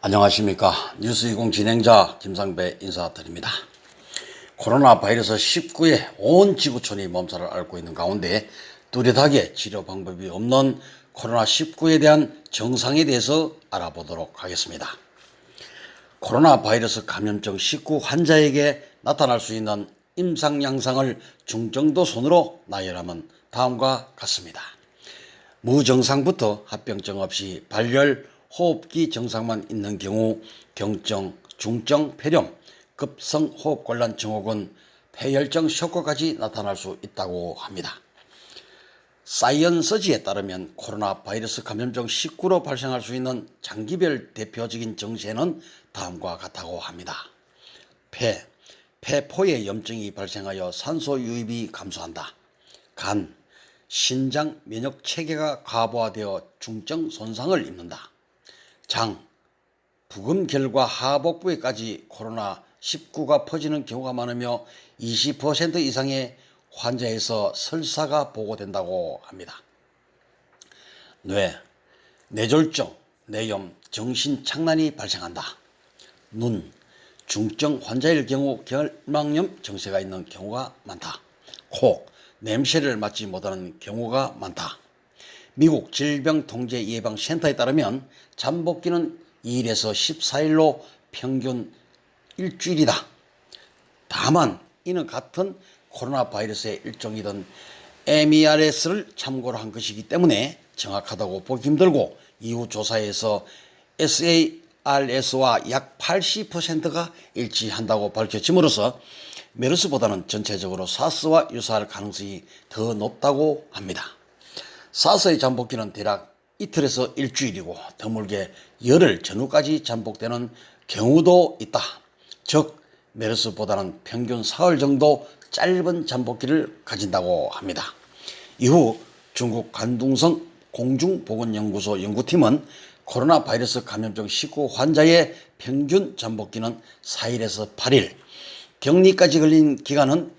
안녕하십니까. 뉴스20 진행자 김상배 인사드립니다. 코로나 바이러스 19에 온 지구촌이 몸살을 앓고 있는 가운데 뚜렷하게 치료 방법이 없는 코로나 19에 대한 정상에 대해서 알아보도록 하겠습니다. 코로나 바이러스 감염증 19 환자에게 나타날 수 있는 임상 양상을 중정도 손으로 나열하면 다음과 같습니다. 무증상부터 합병증 없이 발열, 호흡기 증상만 있는 경우 경증, 중증, 폐렴, 급성 호흡곤란 증후군, 폐혈증 쇼크까지 나타날 수 있다고 합니다. 사이언서지에 따르면 코로나 바이러스 감염증 19로 발생할 수 있는 장기별 대표적인 증세는 다음과 같다고 합니다. 폐, 폐포에 염증이 발생하여 산소 유입이 감소한다. 간, 신장 면역 체계가 과부하되어 중증 손상을 입는다. 장, 부금결과 하복부에까지 코로나 19가 퍼지는 경우가 많으며 20% 이상의 환자에서 설사가 보고된다고 합니다. 뇌, 뇌졸중, 뇌염, 정신착란이 발생한다. 눈, 중증 환자일 경우 결막염 증세가 있는 경우가 많다. 코, 냄새를 맡지 못하는 경우가 많다. 미국 질병통제예방센터에 따르면 잠복기는 2일에서 14일로 평균 일주일이다. 다만 이는 같은 코로나 바이러스의 일종이던 MERS를 참고로 한 것이기 때문에 정확하다고 보기 힘들고 이후 조사에서 SARS와 약 80%가 일치한다고 밝혀짐으로써 메르스보다는 전체적으로 사스와 유사할 가능성이 더 높다고 합니다. 사스의 잠복기는 대략 이틀에서 일주일이고 드물게 열흘 전후까지 잠복되는 경우도 있다. 즉 메르스보다는 평균 사흘 정도 짧은 잠복기를 가진다고 합니다. 이후 중국 관둥성 공중보건연구소 연구팀은 코로나 바이러스 감염증 19 환자의 평균 잠복기는 4일에서 8일, 격리까지 걸린 기간은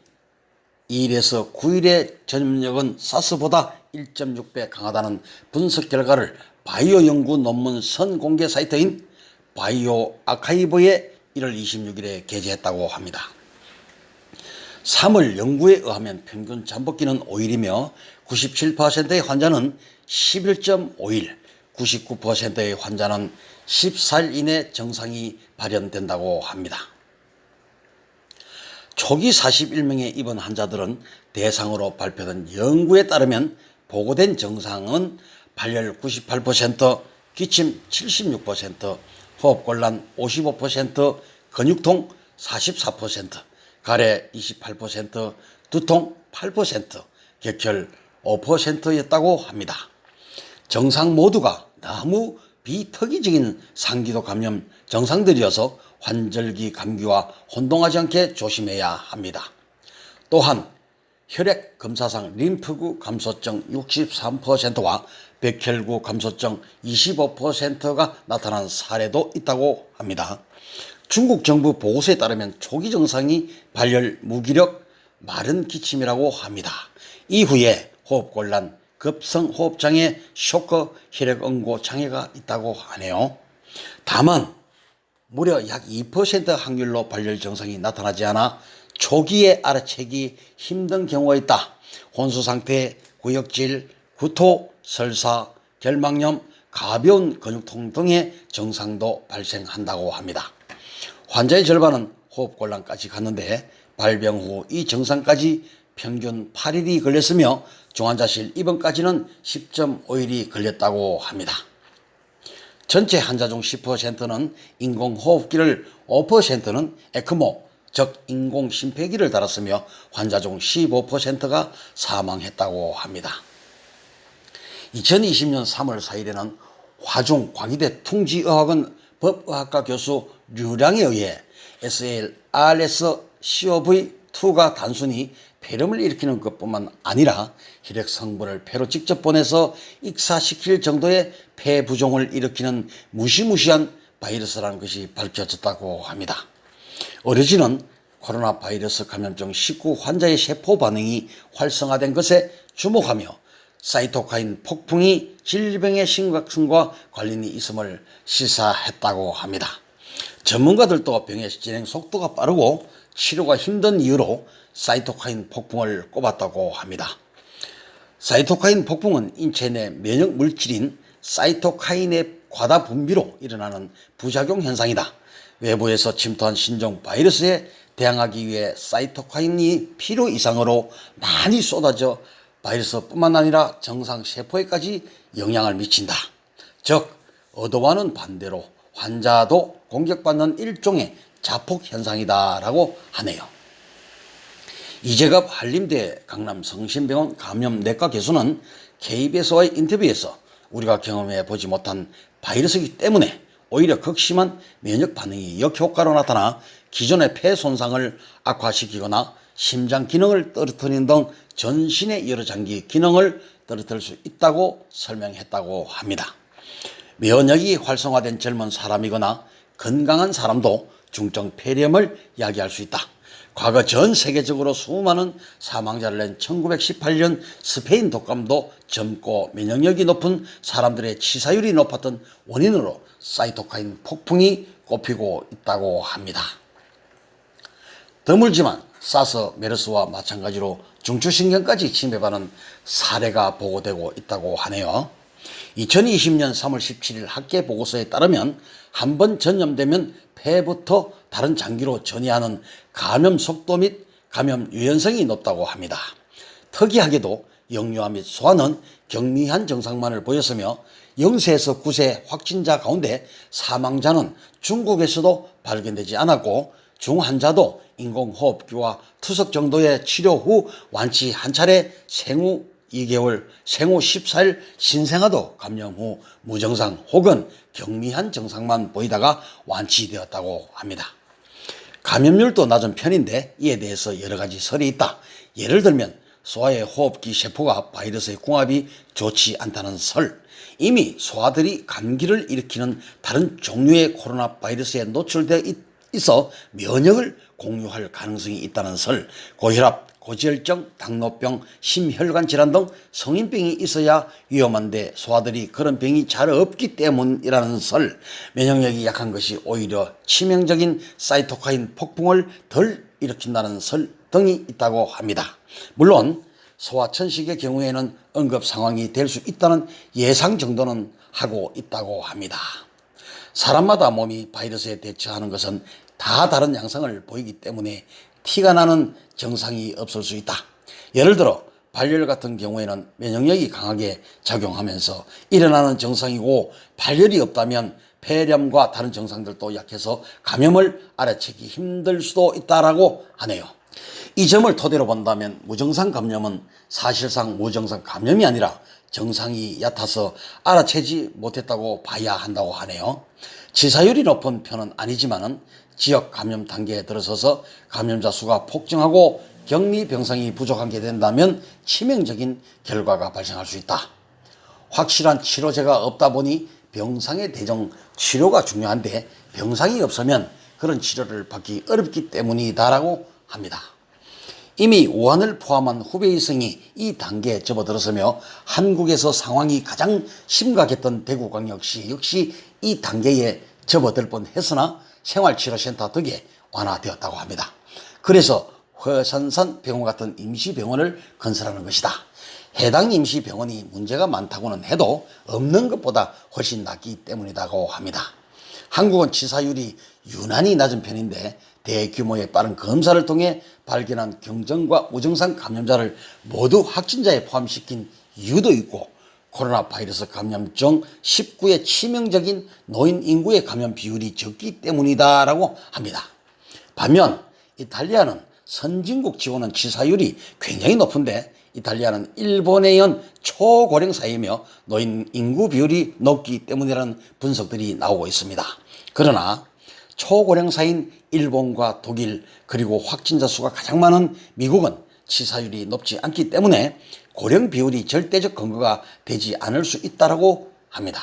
2일에서 9일의 전염력은 사스보다 1.6배 강하다는 분석 결과를 바이오 연구 논문 선공개 사이트인 바이오 아카이브에 1월 26일에 게재했다고 합니다. 3월 연구에 의하면 평균 잠복기는 5일이며 97%의 환자는 11.5일, 99%의 환자는 14일 이내 증상이 발현된다고 합니다. 초기 41명의 입원 환자들은 대상으로 발표된 연구에 따르면 보고된 증상은 발열 98%, 기침 76%, 호흡곤란 55%, 근육통 44%, 가래 28%, 두통 8%, 격혈 5%였다고 합니다. 정상 모두가 너무 비특이적인 상기도 감염 증상들이어서 환절기 감기와 혼동하지 않게 조심해야 합니다. 또한 혈액 검사상 림프구 감소증 63%와 백혈구 감소증 25%가 나타난 사례도 있다고 합니다. 중국 정부 보고서에 따르면 초기 증상이 발열, 무기력, 마른 기침이라고 합니다. 이후에 호흡곤란, 급성호흡장애, 쇼크, 혈액응고 장애가 있다고 하네요. 다만 무려 약 2% 확률로 발열 증상이 나타나지 않아 초기에 알아채기 힘든 경우가 있다. 혼수 상태, 구역질, 구토, 설사, 결막염, 가벼운 근육통 등의 증상도 발생한다고 합니다. 환자의 절반은 호흡곤란까지 갔는데 발병 후 이 증상까지 평균 8일이 걸렸으며 중환자실 입원까지는 10.5일이 걸렸다고 합니다. 전체 환자 중 10%는 인공호흡기를 5%는 에크모 즉 인공 심폐기를 달았으며 환자 중 15%가 사망했다고 합니다. 2020년 3월 4일에는 화중 광의대 퉁지의학원 법의학과 교수 류량에 의해 SLRS COV2가 단순히 폐렴을 일으키는 것뿐만 아니라 혈액 성분을 폐로 직접 보내서 익사시킬 정도의 폐 부종을 일으키는 무시무시한 바이러스라는 것이 밝혀졌다고 합니다. 어려지는 코로나 바이러스 감염증 19 환자의 세포 반응이 활성화된 것에 주목하며 사이토카인 폭풍이 질병의 심각성과 관련이 있음을 시사했다고 합니다. 전문가들도 병의 진행 속도가 빠르고 치료가 힘든 이유로 사이토카인 폭풍을 꼽았다고 합니다. 사이토카인 폭풍은 인체 내 면역 물질인 사이토카인의 과다 분비로 일어나는 부작용 현상이다. 외부에서 침투한 신종 바이러스에 대항하기 위해 사이토카인이 필요 이상으로 많이 쏟아져 바이러스뿐만 아니라 정상 세포에까지 영향을 미친다. 즉, 의도와는 반대로 환자도 공격받는 일종의 자폭 현상이다라고 하네요. 이재갑 한림대 강남 성심병원 감염내과 교수는 KBS와의 인터뷰에서 우리가 경험해 보지 못한 바이러스이기 때문에 오히려 극심한 면역 반응이 역효과로 나타나 기존의 폐 손상을 악화시키거나 심장 기능을 떨어뜨리는 등 전신의 여러 장기 기능을 떨어뜨릴 수 있다고 설명했다고 합니다. 면역이 활성화된 젊은 사람이거나 건강한 사람도 중증 폐렴을 야기할 수 있다. 과거 전 세계적으로 수많은 사망자를 낸 1918년 스페인 독감도 젊고 면역력이 높은 사람들의 치사율이 높았던 원인으로 사이토카인 폭풍이 꼽히고 있다고 합니다. 드물지만 사스 메르스와 마찬가지로 중추신경까지 침입하는 사례가 보고되고 있다고 하네요. 2020년 3월 17일 학계 보고서에 따르면 한 번 전염되면 폐부터 다른 장기로 전이하는 감염 속도 및 감염 유연성이 높다고 합니다. 특이하게도 영유아 및 소아는 경미한 증상만을 보였으며 0세에서 9세 확진자 가운데 사망자는 중국에서도 발견되지 않았고 중환자도 인공호흡기와 투석 정도의 치료 후 완치 한 차례 생후 2개월, 생후 14일 신생아도 감염 후 무증상 혹은 경미한 증상만 보이다가 완치되었다고 합니다. 감염률도 낮은 편인데 이에 대해서 여러 가지 설이 있다. 예를 들면 소아의 호흡기 세포가 바이러스의 궁합이 좋지 않다는 설, 이미 소아들이 감기를 일으키는 다른 종류의 코로나 바이러스에 노출되어 있어 면역을 공유할 가능성이 있다는 설, 고혈압, 고지혈증, 당뇨병, 심혈관 질환 등 성인병이 있어야 위험한데 소아들이 그런 병이 잘 없기 때문이라는 설, 면역력이 약한 것이 오히려 치명적인 사이토카인 폭풍을 덜 일으킨다는 설 등이 있다고 합니다. 물론 소아천식의 경우에는 응급 상황이 될 수 있다는 예상 정도는 하고 있다고 합니다. 사람마다 몸이 바이러스에 대처하는 것은 다 다른 양상을 보이기 때문에 티가 나는 증상이 없을 수 있다. 예를 들어 발열 같은 경우에는 면역력이 강하게 작용하면서 일어나는 증상이고 발열이 없다면 폐렴과 다른 증상들도 약해서 감염을 알아채기 힘들 수도 있다라고 하네요. 이 점을 토대로 본다면 무증상 감염은 사실상 무증상 감염이 아니라 정상이 얕아서 알아채지 못했다고 봐야 한다고 하네요. 치사율이 높은 편은 아니지만은 지역 감염 단계에 들어서서 감염자 수가 폭증하고 격리 병상이 부족하게 된다면 치명적인 결과가 발생할 수 있다. 확실한 치료제가 없다 보니 병상의 대정 치료가 중요한데 병상이 없으면 그런 치료를 받기 어렵기 때문이다라고 합니다. 이미 우한을 포함한 후베이 성이 이 단계에 접어들었으며 한국에서 상황이 가장 심각했던 대구광역시 역시 이 단계에 접어들 뻔 했으나 생활치료센터 덕에 완화되었다고 합니다. 그래서 허선산 병원 같은 임시병원을 건설하는 것이다. 해당 임시병원이 문제가 많다고는 해도 없는 것보다 훨씬 낫기 때문이라고 합니다. 한국은 치사율이 유난히 낮은 편인데 대규모의 빠른 검사를 통해 발견한 경정과 무증상 감염자를 모두 확진자에 포함시킨 이유도 있고 코로나 바이러스 감염증 19의 치명적인 노인 인구의 감염 비율이 적기 때문이다라고 합니다. 반면 이탈리아는 선진국 지원은 치사율이 굉장히 높은데 이탈리아는 일본에 이은 초고령 사회이며 노인 인구 비율이 높기 때문이라는 분석들이 나오고 있습니다. 그러나 초고령 사인 일본과 독일 그리고 확진자 수가 가장 많은 미국은 치사율이 높지 않기 때문에 고령 비율이 절대적 근거가 되지 않을 수 있다고 합니다.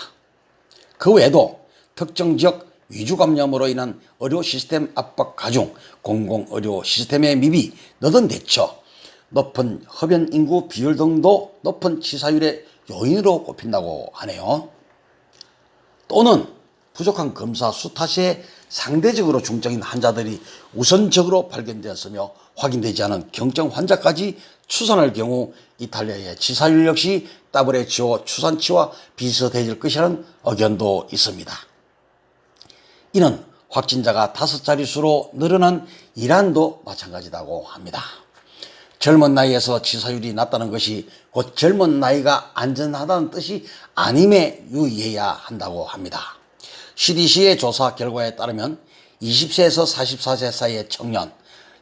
그 외에도 특정 지역 위주 감염으로 인한 의료 시스템 압박 가중, 공공 의료 시스템의 미비, 늦은 대처, 높은 흡연 인구 비율 등도 높은 치사율의 요인으로 꼽힌다고 하네요. 또는 부족한 검사 수 탓에 상대적으로 중증인 환자들이 우선적으로 발견되었으며 확인되지 않은 경증 환자까지 추산할 경우 이탈리아의 치사율 역시 WHO 추산치와 비슷해질 것이라는 의견도 있습니다. 이는 확진자가 다섯 자릿수로 늘어난 이란도 마찬가지라고 합니다. 젊은 나이에서 치사율이 낮다는 것이 곧 젊은 나이가 안전하다는 뜻이 아님에 유의해야 한다고 합니다. CDC의 조사 결과에 따르면 20세에서 44세 사이의 청년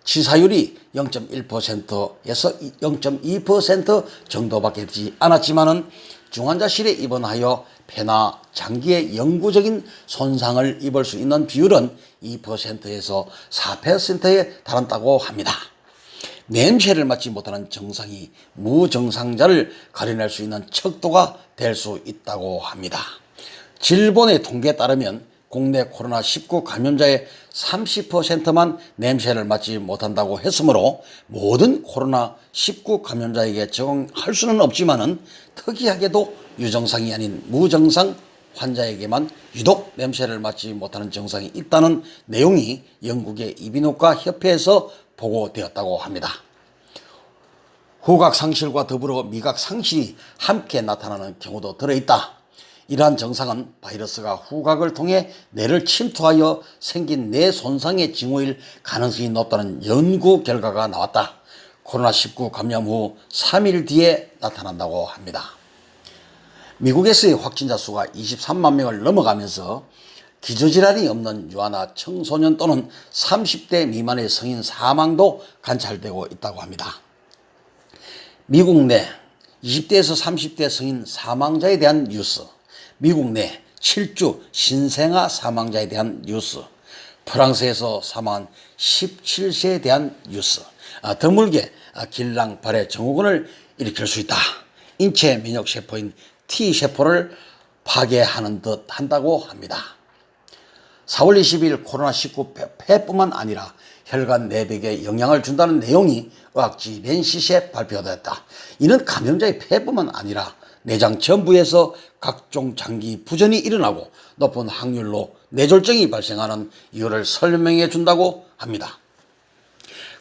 치사율이 0.1%에서 0.2% 정도밖에 되지 않았지만은 중환자실에 입원하여 폐나 장기의 영구적인 손상을 입을 수 있는 비율은 2%에서 4%에 달한다고 합니다. 냄새를 맡지 못하는 정상이 무정상자를 가려낼 수 있는 척도가 될 수 있다고 합니다. 질본의 통계에 따르면 국내 코로나19 감염자의 30%만 냄새를 맡지 못한다고 했으므로 모든 코로나19 감염자에게 적용할 수는 없지만은 특이하게도 유정상이 아닌 무정상 환자에게만 유독 냄새를 맡지 못하는 증상이 있다는 내용이 영국의 이비인후과 협회에서 보고되었다고 합니다. 후각 상실과 더불어 미각 상실이 함께 나타나는 경우도 들어있다. 이러한 증상은 바이러스가 후각을 통해 뇌를 침투하여 생긴 뇌 손상의 징후일 가능성이 높다는 연구 결과가 나왔다. 코로나19 감염 후 3일 뒤에 나타난다고 합니다. 미국에서의 확진자 수가 23만 명을 넘어가면서 기저질환이 없는 유아나 청소년 또는 30대 미만의 성인 사망도 관찰되고 있다고 합니다. 미국 내 20대에서 30대 성인 사망자에 대한 뉴스, 미국 내 7주 신생아 사망자에 대한 뉴스, 프랑스에서 사망한 17세에 대한 뉴스, 아, 드물게 아, 길랑 발의 증후군을 일으킬 수 있다. 인체 면역 세포인 T세포를 파괴하는 듯 한다고 합니다. 4월 20일 코로나19 폐뿐만 아니라 혈관 내벽에 영향을 준다는 내용이 의학지 렌시스에 발표되었다. 이는 감염자의 폐뿐만 아니라 내장 전부에서 각종 장기 부전이 일어나고 높은 확률로 뇌졸중이 발생하는 이유를 설명해 준다고 합니다.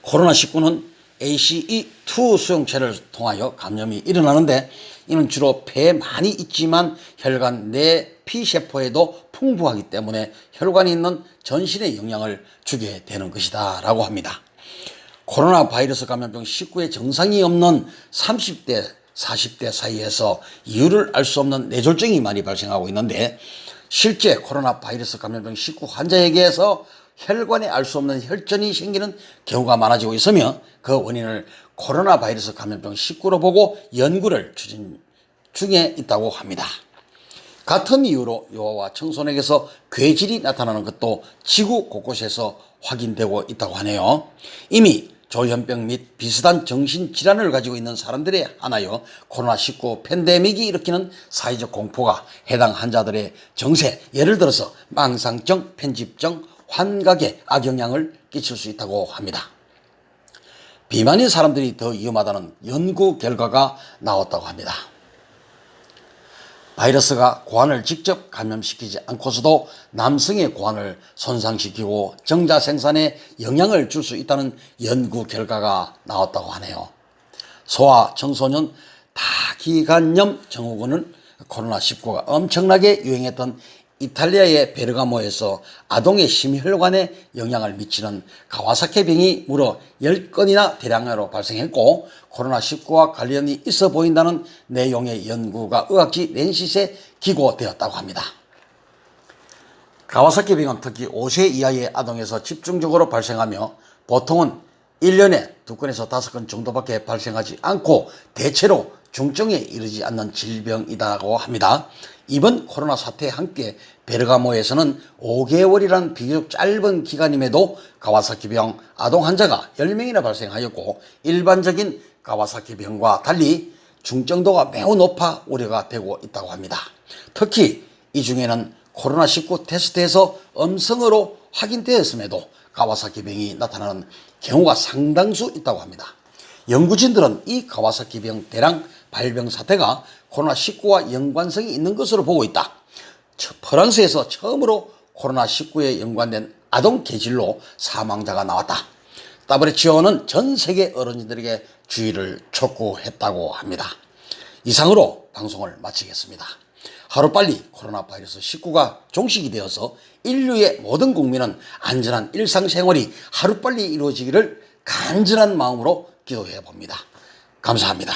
코로나19는 ACE2 수용체를 통하여 감염이 일어나는데 이는 주로 폐에 많이 있지만 혈관 내 피세포에도 풍부하기 때문에 혈관이 있는 전신에 영향을 주게 되는 것이다 라고 합니다. 코로나 바이러스 감염병 19의 정상이 없는 30대 40대 사이에서 이유를 알 수 없는 뇌졸중이 많이 발생하고 있는데 실제 코로나 바이러스 감염병 19 환자에게서 혈관에 알 수 없는 혈전이 생기는 경우가 많아지고 있으며 그 원인을 코로나 바이러스 감염병 19로 보고 연구를 추진 중에 있다고 합니다. 같은 이유로 요아와 청소년에게서 괴질이 나타나는 것도 지구 곳곳에서 확인되고 있다고 하네요. 이미 조현병 및 비슷한 정신질환을 가지고 있는 사람들에 한하여 코로나19 팬데믹이 일으키는 사회적 공포가 해당 환자들의 정세, 예를 들어서 망상증, 편집증, 환각에 악영향을 끼칠 수 있다고 합니다. 비만인 사람들이 더 위험하다는 연구 결과가 나왔다고 합니다. 바이러스가 고환을 직접 감염시키지 않고서도 남성의 고환을 손상시키고 정자 생산에 영향을 줄 수 있다는 연구 결과가 나왔다고 하네요. 소아, 청소년 다기관염 증후군은 코로나19가 엄청나게 유행했던 이탈리아의 베르가모에서 아동의 심혈관에 영향을 미치는 가와사케 병이 무려 10건이나 대량으로 발생했고 코로나19와 관련이 있어 보인다는 내용의 연구가 의학지 렌시스에 기고되었다고 합니다. 가와사키 병은 특히 5세 이하의 아동에서 집중적으로 발생하며 보통은 1년에 2건에서 5건 정도밖에 발생하지 않고 대체로 중증에 이르지 않는 질병이라고 합니다. 이번 코로나 사태에 함께 베르가모에서는 5개월이란 비교적 짧은 기간임에도 가와사키병 아동 환자가 10명이나 발생하였고 일반적인 가와사키병과 달리 중증도가 매우 높아 우려가 되고 있다고 합니다. 특히 이 중에는 코로나19 테스트에서 음성으로 확인되었음에도 가와사키병이 나타나는 경우가 상당수 있다고 합니다. 연구진들은 이 가와사키병 대량 발병 사태가 코로나19와 연관성이 있는 것으로 보고 있다. 저- 프랑스에서 처음으로 코로나19에 연관된 아동 개질로 사망자가 나왔다. WHO는 전 세계 어른들에게 주의를 촉구했다고 합니다. 이상으로 방송을 마치겠습니다. 하루빨리 코로나 바이러스 19가 종식이 되어서 인류의 모든 국민은 안전한 일상생활이 하루빨리 이루어지기를 간절한 마음으로 기도해 봅니다. 감사합니다.